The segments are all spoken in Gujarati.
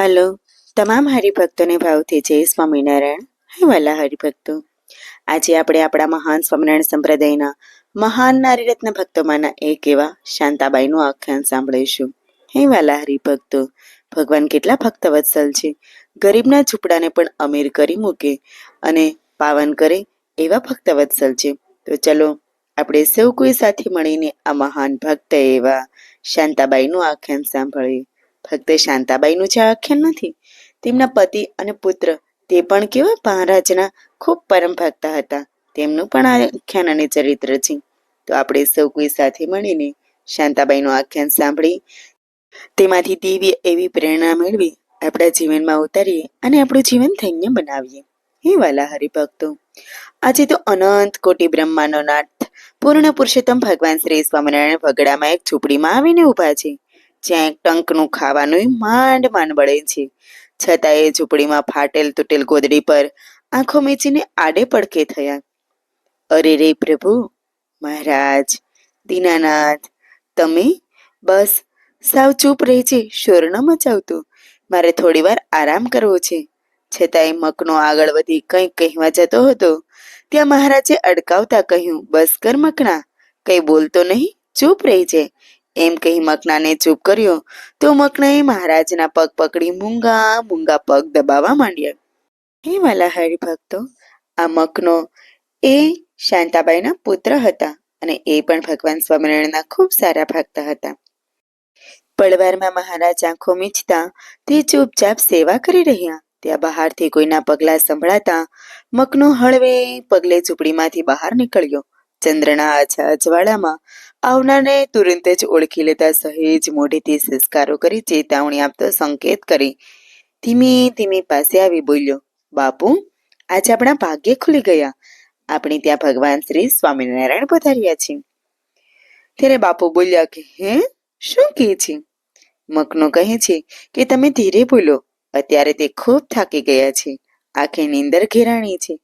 હલો, તમામ હરિભક્તોને ભાવથી જય સ્વામિનારાયણ. હે વાલા હરિભક્તો, આજે આપણે આપણા મહાન સ્વામિનારાયણ સંપ્રદાયના મહાન નારીરત્ન ભક્તોમાંના એક એવા શાંતાબાઈનું આખ્યાન સાંભળીશું. હે વાલા હરિભક્તો, ભગવાન કેટલા ભક્તવત્સલ છે. ગરીબના ઝૂંપડાને પણ અમીર કરી મૂકે અને પાવન કરે એવા ભક્તવત્સલ છે. તો ચલો, આપણે સૌ કોઈ સાથે મળીને આ મહાન ભક્ત એવા શાંતાબાઈનું આખ્યાન સાંભળીએ. ફક્ત શાંતાબાઈનું જે આખ્યાન નથી, તેમના પતિ અને પુત્ર તે પણ કેવા મહારાજના ખૂબ પરમ ભક્ત હતા. તેમનું પણ આખ્યાન અને ચરિત્ર છે. તો આપણે સૌ કોઈ સાથે મળીને શાંતાબાઈનું આખ્યાન સાંભળી, તેમાંથી દિવ્ય એવી પ્રેરણા મેળવી, આપણા જીવનમાં ઉતારીએ અને આપણું જીવન ધન્ય બનાવીએ. હે વાલા હરિભક્તો આજે તો અનંત કોટી બ્રહ્માનો નાથ પૂર્ણ પુરુષોત્તમ ભગવાન શ્રી સ્વામિનારાયણ વગડામાં એક ઝૂંપડીમાં આવીને ઊભા છે. જ્યાં એક ટંકનું ખાવાનું માંડ માંડ બળે છે. છતાં એ ઝૂંપડીમાં ફાટેલ તૂટેલ ગોદડી પર આંખો મીચીને આડે પડકે થયા. અરે રે પ્રભુ, મહારાજ, દીનાનાથ, તમે? બસ, સાવ ચૂપ રહેજે શોર ન મચાવતું. મારે થોડી વાર આરામ કરવો છે. છતાંય મકનો આગળ વધી કંઈક કહેવા જતો હતો, ત્યાં મહારાજે અડકાવતા કહ્યું, બસ કર મકના કંઈ બોલતો નહીં, ચૂપ રહી છે. એમ કહી મકનાને ચૂપ કર્યો. તો મકનાએ મહારાજના પગ પકડી મૂંગા મૂંગા પગ દબાવવા માંડ્યા. હે વાલા હરિભક્તો આ મકનો એ શાંતાબાઈના પુત્ર હતા અને એ પણ ભગવાન સ્વામિનારાયણના ખૂબ સારા ભક્ત હતા. પળવારમાં મહારાજ આંખો મીચતા તે ચૂપચાપ સેવા કરી રહ્યા. ત્યાં બહારથી કોઈના પગલા સંભળાતા મકનો હળવે પગલે ઝૂંપડીમાંથી બહાર નીકળ્યો. ચંદ્રના આછા અજવાળામાં આવનારને તુરંત જ ઓળખી લેતા સહેજ મોઢેથી સંસ્કારો કરી ચેતવણી આપતો સંકેત કરી ધીમે ધીમે પાસે આવી બોલ્યો, બાપુ, આજે આપણા ભાગ્ય ખુલી ગયા. આપણે ત્યાં ભગવાન શ્રી સ્વામિનારાયણ પધાર્યા છે ત્યારે બાપુ બોલ્યા કે, હે? શું કહે છે? મકનો કહે છે કે, તમે ધીરે બોલો. અત્યારે તે ખૂબ થાકી ગયા છે. આખી નીંદર ઘેરાણી છે.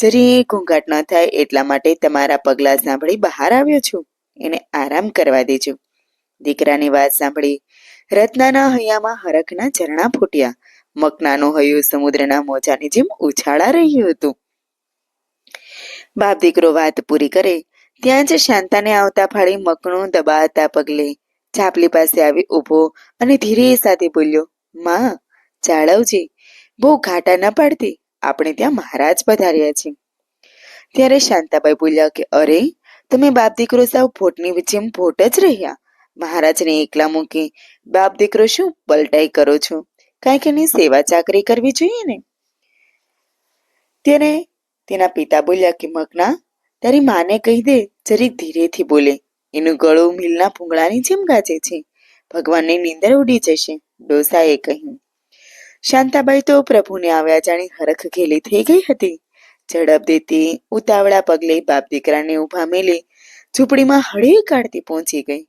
જરી ઘૂંઘાટ ન થાય એટલા માટે તમારા પગલા સાંભળી બહાર આવ્યો છું. એને આરામ કરવા દેજો. દીકરાની વાત સાંભળી રત્નાના હૈયામાં હરખના ઝરણા ફૂટ્યા. મકનાનું હૈયું સમુદ્રના મોજાની જેમ ઉછાળા રહ્યું હતું. બાપ દીકરો વાત પૂરી કરે ત્યાં જ શાંતાને આવતા ફાળી મકનું દબાતા પગલે ચાપલી પાસે આવી ઊભો અને ધીરે સાથે બોલ્યો, માં, જાળવજી. બહુ ઘાટા ન પાડતી. આપણે ત્યાં મહારાજ પધાર્યા છે ત્યારે શાંતાબાઈ બોલ્યા કે, અરે, તમે બાપ દીકરો સાવ ભોટની જેમ ભોટ જ રહ્યા. મહારાજને એકલા મૂકી બાપ દીકરો શું પલટાઈ કરો છો? કાંઈક એની સેવા ચાકરી કરવી જોઈએ ને? ત્યારે તેના પિતા બોલ્યા કે, મગના, તારી માને કહી દે, જરીક ધીરેથી બોલે. એનું ગળું મિલના ભૂંગળાની જેમ ગાજે છે. ભગવાનની નીંદર ઉડી જશે. ડોસાએ કહ્યું. શાંતાબાઈ તો પ્રભુને આવ્યા જાણી હરખ ઘેલી થઈ ગઈ હતી. ઝડપ દેતી ઉતાવળા પગલે બાપ દીકરાને ઊભા મેલી ઝૂંપડીમાં હળી કાઢતી પહોંચી ગઈ.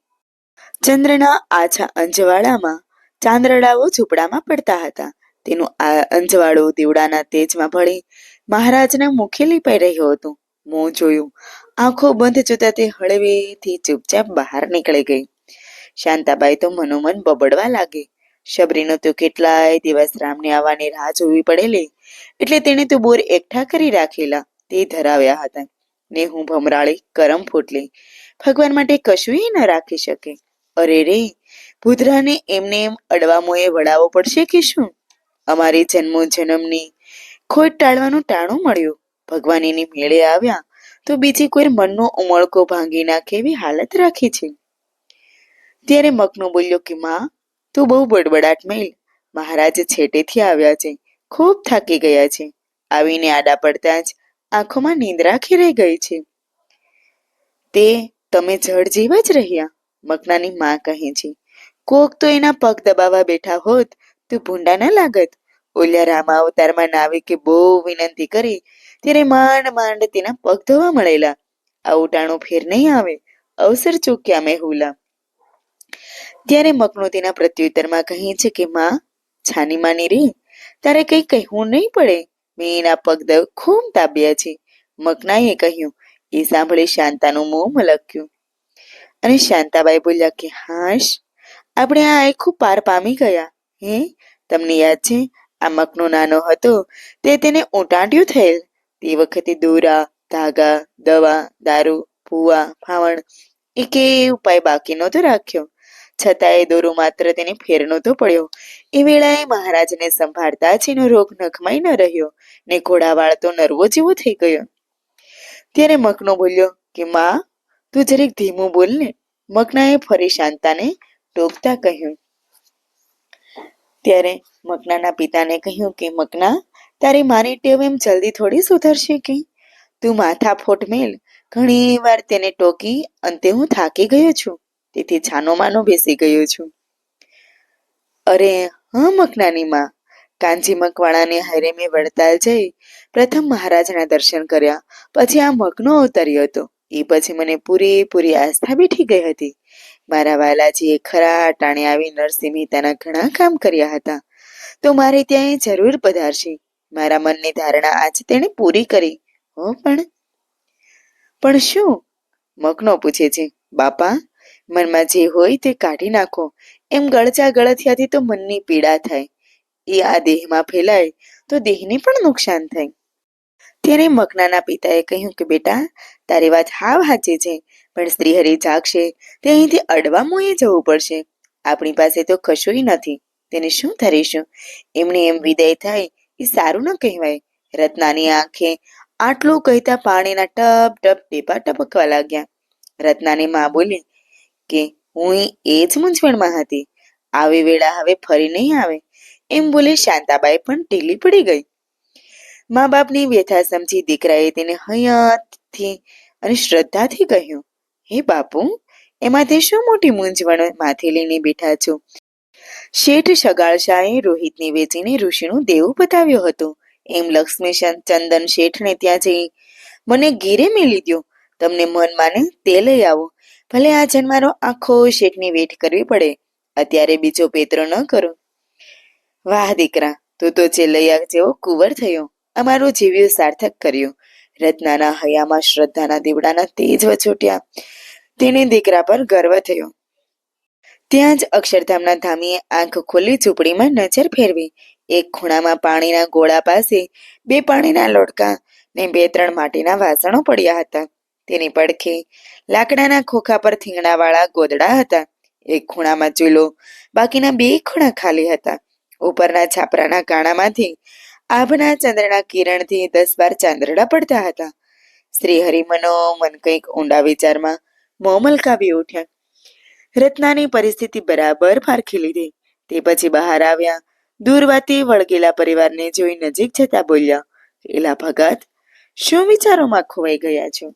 ચંદ્રના આછા અંજવાળામાં ચાંદરડાઓ ઝૂંપડામાં પડતા હતા. તેનું આ અંજવાળું દીવડાના તેજમાં ભળી મહારાજના મુખે લીપાઈ રહ્યો હતો. મોં જોયું. આંખો બંધ જોતા તે હળવેથી ચૂપચાપ બહાર નીકળી ગઈ. શાંતાબાઈ તો મનોમન બબડવા લાગી. શબરીનો તો કેટલાય દિવસ રામને આવવાની રાહ જોવી પડેલી. એટલે તેણે તો બોર એકઠા કરી રાખેલા. તે ધરાવ્યા હતા. ને હું ભમરાળી કરમ ફૂટલી. ભગવાન માટે કશું ન રાખી શકે. અરે રે ભૂતરાને એમને એમ અડવામોએ વડાવવો પડશે કે શું? અમારી જન્મો જન્મની ખોટ ટાળવાનું ટાણું મળ્યું. ભગવાન એની મેળે આવ્યા તો બીજી કોઈ મનનો ઉમળકો ભાંગી નાખે એવી હાલત રાખી છે. ત્યારે મગનો બોલ્યો કે, માં તું બહુ બડબડાટ મેલ મહારાજ છેટેથી આવ્યા છે. ખૂબ થાકી ગયા છે. આવીને આડા પડતા જ આંખોમાં નિંદ્રા ખીરાઈ ગઈ છે. તે, તમે જળ જેવા જ રહ્યા, મગનાની માં કહે છે. કોક તો એના પગ દબાવવા બેઠા હોત, તો ભૂંડા ન લાગત. ઓલિયા રામા અવતારમાં નાવિકે બહુ વિનંતી કરી, ત્યારે માંડ માંડ તેના પગ ધોવા મળેલા. આ ઉટાણું ફેર નહીં આવે. અવસર ચૂક્યા મેહુલા. ત્યારે મકનો તેના પ્રત્યુત્તરમાં કહે છે કે, માં, છાની માની રે? તારે કઈ કહેવું નહીં પડે? મેં એના પગ ખૂબ તાબ્યા છે. મકનાએ કહ્યું, એ સાંભળી શાંતાનું મોં મલક્યું. અને શાંતાબાઈ બોલ્યા કે, હાશ, આપણે આ આખું પાર પામી ગયા. હે, તમને યાદ છે? આ મકનો નાનો હતો. તે તેને ઉટાંટ્યું થયેલ. તે વખતે દોરા, ધાગા, દવા, દારૂ, ભૂવા ફાવણ એકે ઉપાય બાકી નહોતો રાખ્યો. છતાં એ દોરો માત્ર તેને ફેર નહોતો પડ્યો. એ વેળાએ મહારાજને સંભાળતા જ રોગ નખમાઈ ન રહ્યો ને ઘોડાવાળ તો નરવો જેવો થઈ ગયો. ત્યારે મકનો બોલ્યો, કે માં, તું જરીક ધીમું બોલ ને. મકનાએ ફરી શાંતાને ટોકતા કહ્યું. ત્યારે મકનાના પિતાને કહ્યું કે, મકના, તારી મારી ટેવ એમ જલ્દી થોડી સુધરશે કે? તું માથા ફોટ મેલ. ઘણી વાર તેને ટોકી અંતે હું થાકી ગયો છું. તેથી છાનો માનો બેસી ગયો છું. અરે, હા મકનાની માં કાંજી મકવાણાને હારે મેં વડતાલ જઈ પ્રથમ મહારાજના દર્શન કર્યા. પછી આ મકનો અવતર્યો હતો. એ પછી મને પૂરેપૂરી આસ્થા બેઠી ગઈ હતી. મારા વાલાજીએ ખરા અટાણે આવી નરસિંહ મહેતાના ઘણા કામ કર્યા હતા. તો મારે ત્યાં એ જરૂર પધારશે. મારા મનની ધારણા આજ તેણે પૂરી કરી. હો, પણ. પણ શું? મકનો પૂછે છે, બાપા મનમાં જે હોય તે કાઢી નાખો. એમ ગળચા ગળથિયાથી તો મનની પીડા થાય. એ આ દેહમાં ફેલાય તો દેહને પણ નુકસાન થાય. ત્યારે મકનાના પિતાએ કહ્યું કે, બેટા, તારી વાત હાવ સાચી છે, પણ શ્રીહરિ જાગશે તે અહીંથી અડવા મોએ જવું પડશે. આપણી પાસે તો કશું નથી. તેને શું ધરીશું? એમને એમ વિદાય થાય એ સારું ન કહેવાય. રત્નાની આંખે આટલું કહેતા પાણીના ટપ ટપ ટીપા ટપકવા લાગ્યા. રત્નાની માં બોલી કે હું એ જ મૂંઝવણમાં હતી. આવી વેળા હવે ફરી નહીં આવે. એમ બોલે શાંતાબાઈ પણ ઢીલી પડી ગઈ. મા બાપની વ્યથા સમજી દીકરાએ તેને હયાતથી અને શ્રદ્ધાથી કહ્યું, હે બાપુ એમાં તે શું મોટી મૂંઝવણ માથે લઈને બેઠા છો? શેઠ સગાળશાએ રોહિતને વેચીને ઋષિનું દેવું બતાવ્યું હતો. એમ લક્ષ્મી ચંદન શેઠને ત્યાં જઈ, મને ઘેરે મેલી દો તમને મન માને તે લઈ આવો. ભલે આ જન્મારો આખો શેઠની વેઠ કરવી પડે, અત્યારે બીજો પેતરો ન કરો. વાહ, દીકરા, તું તો ચેલૈયા જેવો કુંવર થયો. અમારું જીવ્યું સાર્થક કર્યું. રત્નાના હયામાં શ્રદ્ધાના દીવડાના તેજ વછોટ્યા. તેને દીકરા પર ગર્વ થયો. ત્યાં જ અક્ષરધામના ધામીએ આંખ ખોલી ઝૂંપડીમાં નજર ફેરવી. એક ખૂણામાં પાણીના ગોળા પાસે બે પાણીના લોટકા ને બે ત્રણ માટીના વાસણો પડ્યા હતા. તેની પડખે લાકડાના ખોખા પર થીંગણાવાળા ગોદડા હતા. એક ખૂણામાં ચૂલો, બાકીના બે ખૂણા ખાલી હતા. ઉપરના છાપરાના કાણામાંથી આભના ચંદ્રના કિરણથી દસ બાર ચાંદરડા પડતા હતા. શ્રી હરિમનો મન કંઈક ઊંડા વિચારમાં મોમલકાવી ઉઠ્યા. રત્નાની પરિસ્થિતિ બરાબર પારખી લીધી. તે પછી બહાર આવ્યા દૂરવાતી વળગેલા પરિવારને જોઈ નજીક જતા બોલ્યા, એલા ભગત, શું વિચારોમાં ખોવાઈ ગયા છો?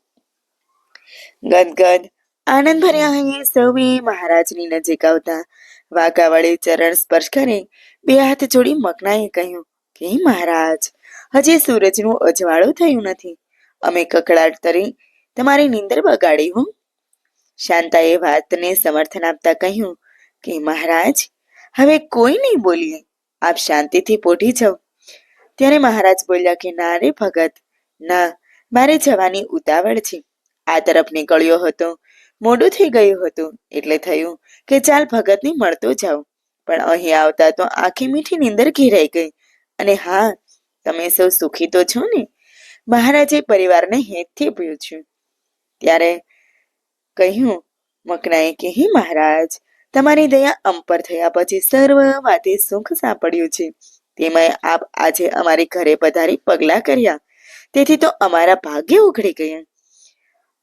ગદગદ આનંદ ભર્યા હૈયે સૌએ મહારાજની નજીક આવતા. વાંકાવાળી ચરણ સ્પર્શ કરી બે હાથ જોડી મકનાએ કહ્યું, કે મહારાજ, હજી સૂરજનું અજવાળું થયું નથી. અમે કકડાટ તરી તમારી નીંદર બગાડી હું. શાંતાએ વાતને સમર્થન આપતા કહ્યું, કે મહારાજ, હવે કોઈ નહીં બોલીએ. આપ શાંતિથી પોઢી જાઓ. ત્યારે મહારાજ બોલ્યા કે, ના રે ભગત, ના. મારે જવાની ઉતાવળ છે. આ તરફ નીકળ્યો હતો. મોડું થઈ ગયું હતું, એટલે થયું કે ચાલ ભગતને મળતો જાઉં પણ અહીં આવતા તો આખી મીઠી નીંદર ઘેરાઈ ગઈ. અને હા, તમે સૌ સુખી તો છો ને? મહારાજે પરિવારને હેતથી પૂછ્યું. ત્યારે કહ્યું, મકનાએ કે, હે મહારાજ, તમારી દયા અંપર થયા પછી સર્વ વાતે સુખ સાંપડ્યું છે. તેમાં આપ આજે અમારી ઘરે પધારી પગલા કર્યા. તેથી તો અમારા ભાગ્ય ઉઘડી ગયા.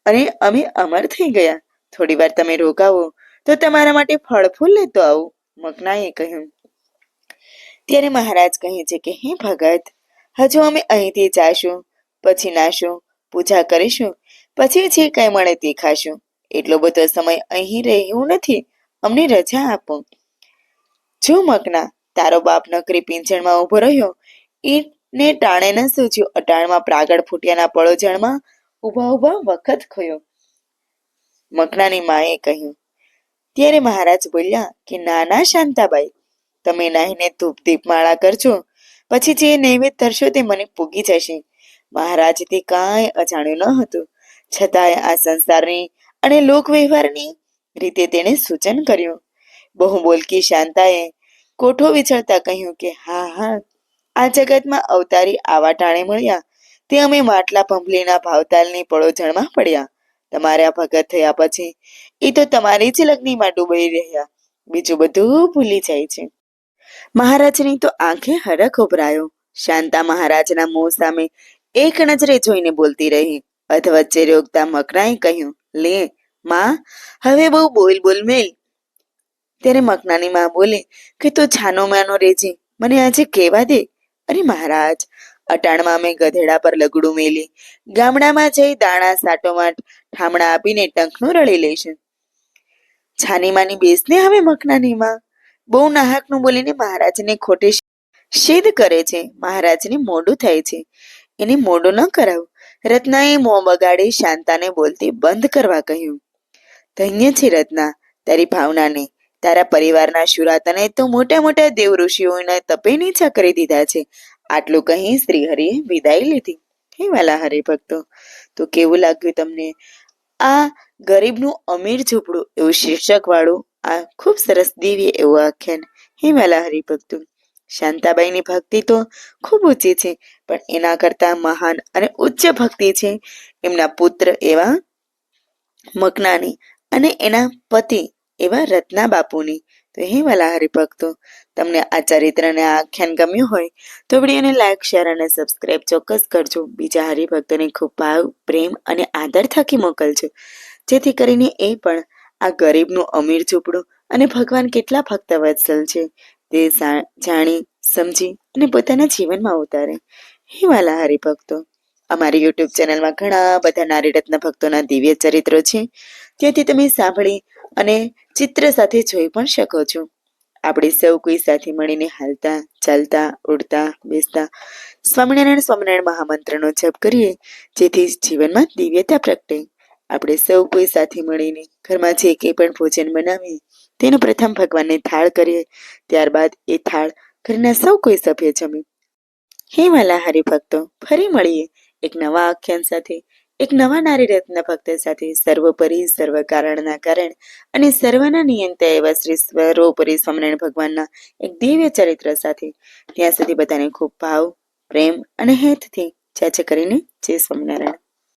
અને અમે અમર થઈ ગયા. થોડી વાર તમે રોકાવો, તો તમારા માટે ફળ ફૂલ લેતો આવું મકનાએ કહ્યું. ત્યારે મહારાજ કહે છે કે, હે ભગત, હજુ અમે અહીંથી જાશું, પછી નાશું, પૂજા કરીશું, પછી જે કંઈ મળે તે ખાશું. એટલો બધો સમય અહીં રહેવું નથી, અમને રજા આપો. જો મકના તારો બાપ નકરી પિંજણમાં ઊભો રહ્યો, એને ટાણે ન સૂચ્યું અટાણમાં પ્રાગળ ફૂટ્યાના પળોજણમાં ઊભા ઊભા વખત ખયો મકનાની માએ કહ્યું, ત્યારે મહારાજ બોલ્યા કે ના ના શાંતાબાઈ, તમે નાહીને ધૂપ દીપ માળા કરજો. પછી જે નૈવેદ્ય ધરશો તે મને પૂગી જશે. મહારાજ તે કાંઈ અજાણ્યું ન હતું. છતાંય આ સંસારની અને લોક વ્યવહારની રીતે તેણે સૂચન કર્યું. બહુ બોલકી શાંતાએ કોઠો વિચારતા કહ્યું કે, હા હા, આ જગતમાં અવતારી આવા ટાણે મળ્યા. તે અમે માટલા પંપલીના ભાવતાલની પડોજણમાં પડ્યા. તમારા ભગત થયા પછી એ તો તમારી જ લગ્નીમાં ડૂબી રહ્યા. બીજું બધું ભૂલી જાય છે. મહારાજની તો આંખે હરખ ઉભરાયો. શાંતા મહારાજના મોં સામે એક નજરે જોઈને બોલતી રહી. અધવચ્ચે રોકતા મકરાએ કહ્યું, લે, માં, હવે બહુ બોલ બોલ મેલ. ત્યારે મકનાની માં બોલે કે, તું છાનો માનો રેજે, મને આજે કહેવા દે. અરે મહારાજ અટાણમાં અમે ગધેડા પર લગડું મેલી. ગામડામાં જઈ દાણા સાટોમાં ઠામણા આપીને ટંકનું રળી લઈશું. છાનીમાની બેસને હવે મકનાનીમાં. બહુ નાહકનું બોલીને મહારાજને ખોટે શેદ કરે છે. મહારાજને મોડું થાય છે. એને મોડું ન કરાવ. રત્નાએ મોં બગાડી શાંતાને બોલતી બંધ કરવા કહ્યું. ધન્ય છે રત્ના, તારી ભાવનાને. તારા પરિવારના શુરાતને તો મોટા મોટા દેવ ઋષિઓના તપે નીચા કરી દીધા છે. આટલું કહી શ્રી હરિએ વિદાય લીધી. હે વાલા હરિભક્તો તો કેવું લાગ્યું તમને? આ ગરીબનું અમીર ઝૂંપડું એવું શીર્ષક વાળું આ ખૂબ સરસ દિવ્ય એવું આખ્યાન. હે વાલા હરિભક્તો શાંતાબાઈની ભક્તિ તો ખૂબ ઊંચી છે, પણ એના કરતા મહાન અને ઉચ્ચ ભક્તિ છે એમના પુત્ર એવા મકનાની અને એના પતિ એવા રત્ના બાપુની. તો હે વાલા હરિભક્તો, તમને આ ચરિત્ર અને આ આખ્યાન ગમ્યું હોય, તો વિડીયોને લાઈક શેર અને સબસ્ક્રાઇબ ચોક્કસ કરજો. બીજા હરિભક્તોને ખૂબ ભાવ, પ્રેમ અને આદર થકી મોકલજો. જેથી કરીને એ પણ આ ગરીબનું અમીર ઝૂંપડું અને ભગવાન કેટલા ભક્ત વત્સલ છે, તે જાણી, સમજી અને પોતાના જીવનમાં ઉતારે. હે વાલા હરિભક્તો, અમારી યુટ્યુબ ચેનલમાં ઘણા બધા નારી રત્ન ભક્તોના દિવ્ય ચરિત્રો છે. ત્યાંથી તમે સાંભળી અને ચિત્ર સાથે જોઈ પણ શકો છો. આપણે સૌ કોઈ સાથે મળીને હાલતા, ચાલતા, ઉડતા, બેસતા, સ્વામિનારાયણ સ્વામિનારાયણ મહામંત્રનો જપ કરીએ, જેથી જીવનમાં દિવ્યતા પ્રગટે. આપણે સૌ કોઈ સાથે મળીને ઘરમાં જે કંઈ પણ ભોજન બનાવીએ, તેનું પ્રથમ ભગવાનને થાળ કરીએ, ત્યારબાદ એ થાળ ઘરના સૌ કોઈ સભ્ય જમે. હે વાલા હરિભક્તો, ફરી મળીએ એક નવા આખ્યાન સાથે. એક નવા નારી રત્ન ભક્ત સાથે સર્વોપરી સર્વ કારણના કારણ અને સર્વના નિયંતા એવા શ્રી સર્વોપરી સ્વામિનારાયણ ભગવાનના એક દિવ્ય ચરિત્ર સાથે ત્યાં સુધી બધાને ખૂબ ભાવ, પ્રેમ અને હેતથી જય કરીને જય સ્વામિનારાયણ.